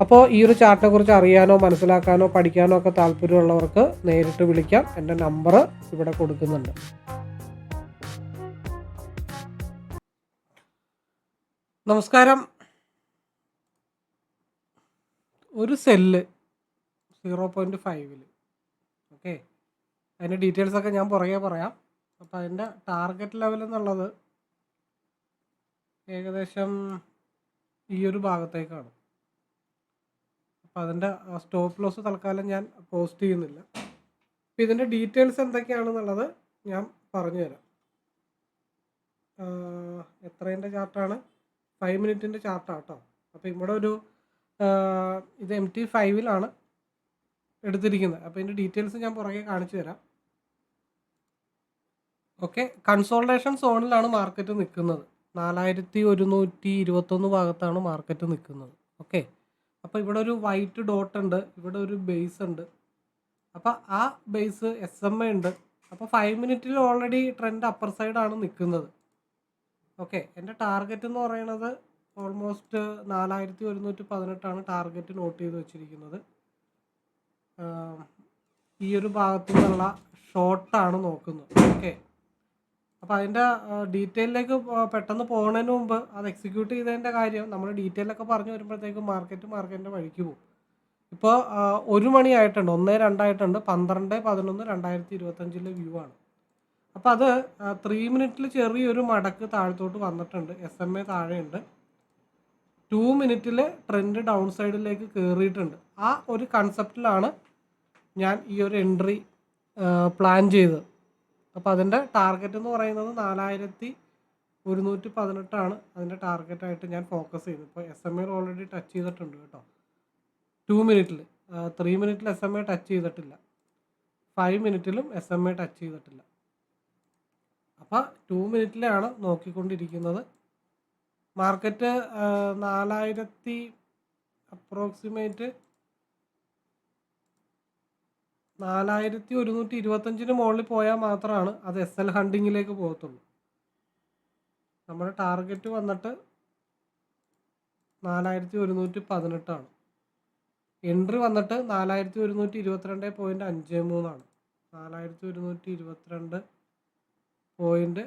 അപ്പോൾ ഈ ഒരു ചാർട്ടിനെ കുറിച്ച് അറിയാനോ മനസ്സിലാക്കാനോ പഠിക്കാനോ ഒക്കെ താല്പര്യമുള്ളവർക്ക് നേരിട്ട് വിളിക്കാം. എന്റെ നമ്പർ ഇവിടെ കൊടുക്കുന്നുണ്ട്. നമസ്കാരം. ഒരു സെല്ല് സീറോ പോയിന്റ് ഫൈവിൽ ഓക്കെ അതിന്റെ ഡീറ്റെയിൽസ് ഒക്കെ ഞാൻ പുറകെ പറയാം. അപ്പോൾ അതിന്റെ ടാർഗറ്റ് ലെവൽ എന്നുള്ളത് ഏകദേശം ഈ ഒരു ഭാഗത്തേക്കാണ്. അപ്പോൾ അതിന്റെ സ്റ്റോപ്പ് ലോസ് തൽക്കാലം ഞാൻ പോസ്റ്റ് ചെയ്യുന്നില്ല. അപ്പോൾ ഇതിന്റെ ഡീറ്റെയിൽസ് എന്തൊക്കെയാണെന്നുള്ളത് ഞാൻ പറഞ്ഞു തരാം എത്രേന്റെ ചാർട്ടാണ്? ഫൈവ് മിനിറ്റിന്റെ ചാർട്ടാണ് കേട്ടോ. അപ്പോൾ ഇവിടെ ഒരു ഇത് എം ടി ഫൈവിലാണ് എടുത്തിരിക്കുന്നത്. അപ്പോൾ ഇതിന്റെ ഡീറ്റെയിൽസ് ഞാൻ പുറകെ കാണിച്ചു തരാം. ഓക്കെ കൺസോൾട്ടേഷൻ സോണിലാണ് മാർക്കറ്റ് നിൽക്കുന്നത്. നാലായിരത്തി ഒരുന്നൂറ്റി ഇരുപത്തൊന്ന് ഭാഗത്താണ് മാർക്കറ്റ് നിൽക്കുന്നത്. ഓക്കെ അപ്പോൾ ഇവിടെ ഒരു വൈറ്റ് ഡോട്ട് ഉണ്ട് ഇവിടെ ഒരു ബേസ് ഉണ്ട്. അപ്പോൾ ആ ബേസ് എസ് എം എ ഉണ്ട്. അപ്പോൾ ഫൈവ് മിനിറ്റിൽ ഓൾറെഡി ട്രെൻഡ് അപ്പർ സൈഡാണ് നിൽക്കുന്നത് ഓക്കെ എന്റെ ടാർഗറ്റ് എന്ന് പറയുന്നത് ഓൾമോസ്റ്റ് നാലായിരത്തി ഒരുന്നൂറ്റി പതിനെട്ടാണ് ടാർഗറ്റ് നോട്ട് ചെയ്ത് വെച്ചിരിക്കുന്നത്. ഈ ഒരു ഭാഗത്തു നിന്നുള്ള ഷോർട്ടാണ് നോക്കുന്നത്. ഓക്കെ അപ്പോൾ അതിന്റെ ഡീറ്റെയിലേക്ക് പെട്ടെന്ന് പോകുന്നതിന് മുമ്പ് അത് എക്സിക്യൂട്ട് ചെയ്തതിന്റെ കാര്യം നമ്മൾ ഡീറ്റെയിലൊക്കെ പറഞ്ഞു വരുമ്പോഴത്തേക്കും മാർക്കറ്റ് മാർക്കറ്റിന്റെ വഴിക്ക് പോകും. ഇപ്പോൾ ഒരു മണിയായിട്ടുണ്ട് ഒന്ന് രണ്ടായിട്ടുണ്ട് പന്ത്രണ്ട് പതിനൊന്ന് രണ്ടായിരത്തി ഇരുപത്തഞ്ചിലെ വ്യൂ ആണ്. അപ്പോൾ അത് ത്രീ മിനിറ്റിൽ ചെറിയൊരു മടക്ക് താഴത്തോട്ട് വന്നിട്ടുണ്ട് എസ് എം എ താഴെയുണ്ട്. ടു മിനിറ്റിൽ ട്രെൻഡ് ഡൗൺ സൈഡിലേക്ക് കയറിയിട്ടുണ്ട് ആ ഒരു കൺസെപ്റ്റിലാണ് ഞാൻ ഈ ഒരു എൻട്രി പ്ലാൻ ചെയ്തത്. അപ്പോൾ അതിന്റെ ടാർഗറ്റ് എന്ന് പറയുന്നത് നാലായിരത്തി ഒരുന്നൂറ്റി പതിനെട്ടാണ്. അതിന്റെ ടാർഗറ്റായിട്ട് ഞാൻ ഫോക്കസ് ചെയ്തു. ഇപ്പോൾ S M A already touch ചെയ്തിട്ടുണ്ട് കേട്ടോ. ടു മിനിറ്റിൽ ത്രീ മിനിറ്റിൽ എസ് എം എ ടച്ച് ചെയ്തിട്ടില്ല. ഫൈവ് മിനിറ്റിലും എസ് എം എ ടച്ച് ചെയ്തിട്ടില്ല. അപ്പോൾ ടു മിനിറ്റിലാണ് നോക്കിക്കൊണ്ടിരിക്കുന്നത്. മാർക്കറ്റ് നാലായിരത്തി അപ്രോക്സിമേറ്റ് നാലായിരത്തി ഒരുന്നൂറ്റി ഇരുപത്തഞ്ചിന് മുകളിൽ പോയാൽ മാത്രമാണ് അത് എസ് എൽ ഹണ്ടിങ്ങിലേക്ക് പോകത്തുള്ളൂ. നമ്മുടെ ടാർഗറ്റ് വന്നിട്ട് നാലായിരത്തി ഒരുന്നൂറ്റി പതിനെട്ടാണ് എൻട്രി വന്നിട്ട് നാലായിരത്തി ഒരുന്നൂറ്റി ഇരുപത്തിരണ്ട് പോയിന്റ് അഞ്ച് മൂന്നാണ്. നാലായിരത്തി ഒരുന്നൂറ്റി ഇരുപത്തിരണ്ട് പോയിന്റ്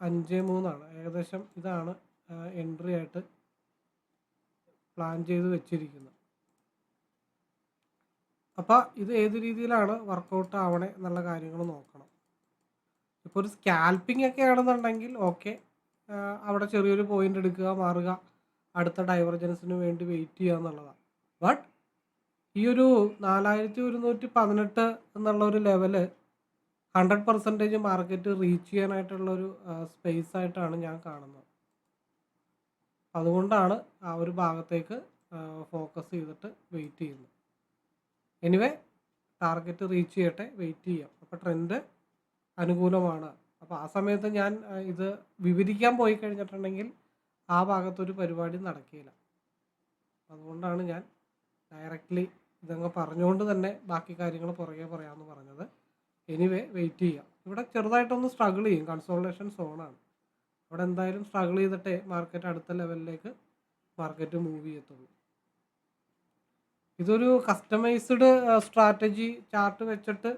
അഞ്ച് മൂന്നാണ്. ഏകദേശം ഇതാണ് എൻട്രി ആയിട്ട് പ്ലാൻ ചെയ്ത് വെച്ചിരിക്കുന്നത്. അപ്പോൾ ഇത് ഏത് രീതിയിലാണ് വർക്കൗട്ട് ആവണേ എന്നുള്ള കാര്യങ്ങൾ നോക്കണം. ഇപ്പോൾ ഒരു സ്കാൽപ്പിംഗ് ഒക്കെ ആണെന്നുണ്ടെങ്കിൽ ഓക്കെ അവിടെ ചെറിയൊരു പോയിന്റ് എടുക്കുക മാറുക അടുത്ത ഡൈവർജൻസിന് വേണ്ടി വെയിറ്റ് ചെയ്യുക എന്നുള്ളതാണ്. ബട്ട് ഈ ഒരു നാലായിരത്തി ഒരുന്നൂറ്റി പതിനെട്ട് എന്നുള്ള ഒരു level hundred percentage market reach ചെയ്യാനായിട്ടുള്ളൊരു space ആയിട്ടാണ് ഞാൻ കാണുന്നത്. അതുകൊണ്ടാണ് ആ ഒരു ഭാഗത്തേക്ക് ഫോക്കസ് ചെയ്തിട്ട് വെയിറ്റ് ചെയ്യുന്നത്. എനിവേ ടാർഗറ്റ് റീച്ച് ചെയ്യട്ടെ വെയിറ്റ് ചെയ്യാം. അപ്പോൾ ട്രെൻഡ് അനുകൂലമാണ്. അപ്പോൾ ആ സമയത്ത് ഞാൻ ഇത് വിവരിക്കാൻ പോയി കഴിഞ്ഞിട്ടുണ്ടെങ്കിൽ ആ ഭാഗത്തൊരു പരിപാടി നടക്കില്ല. അതുകൊണ്ടാണ് ഞാൻ ഡയറക്റ്റ്ലി ഇതങ്ങ് പറഞ്ഞുകൊണ്ട് തന്നെ ബാക്കി കാര്യങ്ങൾ പുറകെ പറയാമെന്ന് പറഞ്ഞത്. എനിവേ വെയിറ്റ് ചെയ്യാം. ഇവിടെ ചെറുതായിട്ടൊന്ന് സ്ട്രഗിൾ ചെയ്യും. കൺസോൾട്ടേഷൻ സോണാണ് അവിടെ എന്തായാലും സ്ട്രഗിൾ ചെയ്തിട്ടേ മാർക്കറ്റ് അടുത്ത ലെവലിലേക്ക് മാർക്കറ്റ് മൂവ് ചെയ്യത്തുള്ളൂ. ഇതൊരു കസ്റ്റമൈസ്ഡ് സ്ട്രാറ്റജി ചാർട്ട് വെച്ചിട്ട്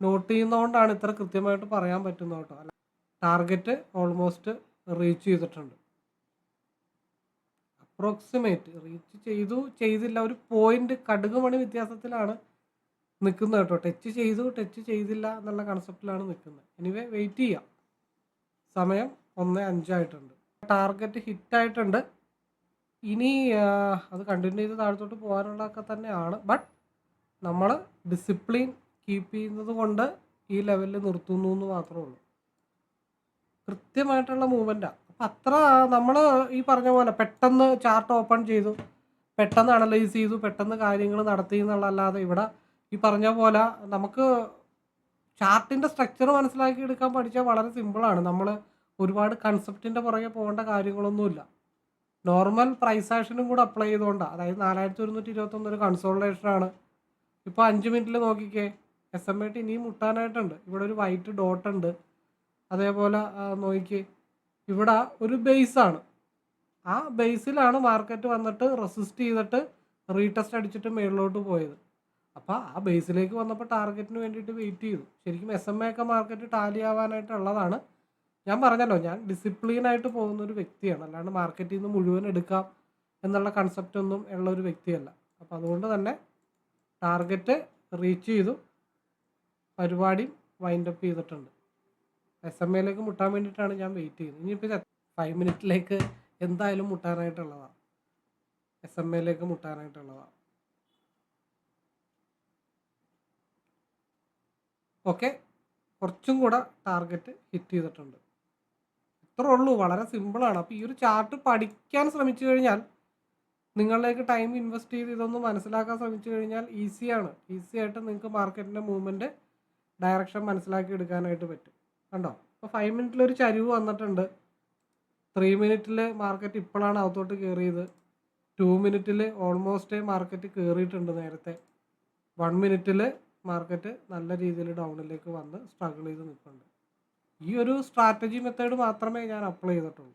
നോട്ട് ചെയ്യുന്നതുകൊണ്ടാണ് ഇത്ര കൃത്യമായിട്ട് പറയാൻ പറ്റുന്നത് കേട്ടോ. അല്ല ടാർഗറ്റ് ഓൾമോസ്റ്റ് റീച്ച് ചെയ്തിട്ടുണ്ട്. അപ്രോക്സിമേറ്റ് റീച്ച് ചെയ്തു ചെയ്തില്ല. ഒരു പോയിന്റ് കടുക് മണി വ്യത്യാസത്തിലാണ് നിൽക്കുന്നത് കേട്ടോ. ടച്ച് ചെയ്തു ടച്ച് ചെയ്തില്ല എന്നുള്ള കൺസെപ്റ്റിലാണ് നിൽക്കുന്നത്. എനിവേ വെയിറ്റ് ചെയ്യാം. സമയം ഒന്ന് അഞ്ചായിട്ടുണ്ട് ടാർഗറ്റ് ഹിറ്റായിട്ടുണ്ട് ഇനി അത് കണ്ടിന്യൂ ചെയ്ത് താഴത്തോട്ട് പോകാനുള്ളതൊക്കെ തന്നെയാണ്. ബട്ട് നമ്മൾ ഡിസിപ്ലിൻ കീപ്പ് ചെയ്യുന്നത് കൊണ്ട് ഈ ലെവലിൽ നിർത്തുന്നു എന്ന് മാത്രമേ ഉള്ളൂ. കൃത്യമായിട്ടുള്ള മൂവ്മെന്റാണ് അപ്പം അത്ര നമ്മൾ ഈ പറഞ്ഞ പോലെ പെട്ടെന്ന് ചാർട്ട് ഓപ്പൺ ചെയ്തു പെട്ടെന്ന് അനലൈസ് ചെയ്തു പെട്ടെന്ന് കാര്യങ്ങൾ നടത്തി എന്നുള്ളതല്ലാതെ ഇവിടെ ഈ പറഞ്ഞ പോലെ നമുക്ക് ചാർട്ടിന്റെ സ്ട്രക്ചർ മനസ്സിലാക്കി എടുക്കാൻ പഠിച്ചാൽ വളരെ സിമ്പിളാണ് നമ്മൾ ഒരുപാട് കൺസെപ്റ്റിന്റെ പുറകെ പോകേണ്ട കാര്യങ്ങളൊന്നുമില്ല. നോർമൽ പ്രൈസ് ആക്ഷനും കൂടെ അപ്ലൈ ചെയ്തുകൊണ്ടാണ് അതായത് നാലായിരത്തി ഒരുന്നൂറ്റി ഇരുപത്തൊന്ന് ഒരു കൺസോൾട്ടേഷനാണ് ഇപ്പോൾ അഞ്ച് മിനിറ്റിൽ നോക്കിക്കേ എസ് എം ഐ ടി ഇനിയും മുട്ടാനായിട്ടുണ്ട്. ഇവിടെ ഒരു വൈറ്റ് ഡോട്ട് ഉണ്ട്. അതേപോലെ നോക്കി ഇവിടെ ഒരു ബേസാണ് ആ ബേസിലാണ് മാർക്കറ്റ് വന്നിട്ട് റെസിസ്റ്റ് ചെയ്തിട്ട് റീടെസ്റ്റ് അടിച്ചിട്ട് മേളിലോട്ട് പോയത്. അപ്പോൾ ആ ബേസിലേക്ക് വന്നപ്പോൾ ടാർഗറ്റിന് വേണ്ടിയിട്ട് വെയിറ്റ് ചെയ്തു. ശരിക്കും എസ് എം എ ഒക്കെ മാർക്കറ്റ് ടാലി ആവാനായിട്ടുള്ളതാണ്. ഞാൻ പറഞ്ഞല്ലോ ഞാൻ ഡിസിപ്ലിൻ ആയിട്ട് പോകുന്ന ഒരു വ്യക്തിയാണ്. അല്ലാണ്ട് മാർക്കറ്റിൽ നിന്ന് മുഴുവൻ എടുക്കാം എന്നുള്ള കൺസെപ്റ്റ് ഒന്നും ഉള്ള ഒരു വ്യക്തിയല്ല. അപ്പോൾ അതുകൊണ്ട് തന്നെ ടാർഗറ്റ് റീച്ച് ചെയ്തു പരിപാടി വൈൻഡ് അപ്പ് ചെയ്തിട്ടുണ്ട്. എസ് എം എയിലേക്ക് മുട്ടാൻ വേണ്ടിയിട്ടാണ് ഞാൻ വെയിറ്റ് ചെയ്യുന്നത് ഇനിയിപ്പോൾ ഫൈവ് മിനിറ്റിലേക്ക് എന്തായാലും മുട്ടാനായിട്ടുള്ളതാണ്. എസ് എം എയിലേക്ക് മുട്ടാനായിട്ടുള്ളതാണ്. ഓക്കെ കുറച്ചും കൂടെ ടാർഗറ്റ് ഹിറ്റ് ചെയ്തിട്ടുണ്ട്. ഇത്രേ ഉള്ളൂ. വളരെ സിമ്പിളാണ് അപ്പോൾ ഈ ഒരു ചാർട്ട് പഠിക്കാൻ ശ്രമിച്ചു കഴിഞ്ഞാൽ നിങ്ങളിലേക്ക് ടൈം ഇൻവെസ്റ്റ് ചെയ്ത് ഇതൊന്ന് മനസ്സിലാക്കാൻ ശ്രമിച്ചു കഴിഞ്ഞാൽ ഈസിയാണ് ഈസി ആയിട്ട് നിങ്ങൾക്ക് മാർക്കറ്റിന്റെ മൂവ്മെന്റ് ഡയറക്ഷൻ മനസ്സിലാക്കി എടുക്കാനായിട്ട് പറ്റും. കണ്ടോ? അപ്പോൾ ഫൈവ് മിനിറ്റിൽ ഒരു ചരിവ് വന്നിട്ടുണ്ട്. ത്രീ മിനിറ്റിൽ മാർക്കറ്റ് ഇപ്പോഴാണ് അകത്തോട്ട് കയറിയത് ടു മിനിറ്റിൽ ഓൾമോസ്റ്റ് മാർക്കറ്റ് കയറിയിട്ടുണ്ട് നേരത്തെ. വൺ മിനിറ്റിൽ മാർക്കറ്റ് നല്ല രീതിയിൽ ഡൗണിലേക്ക് വന്ന് സ്ട്രഗിൾ ചെയ്ത് നിൽക്കുന്നുണ്ട് ഈ ഒരു സ്ട്രാറ്റജി മെത്തേഡ് മാത്രമേ ഞാൻ അപ്ലൈ ചെയ്തിട്ടുള്ളൂ.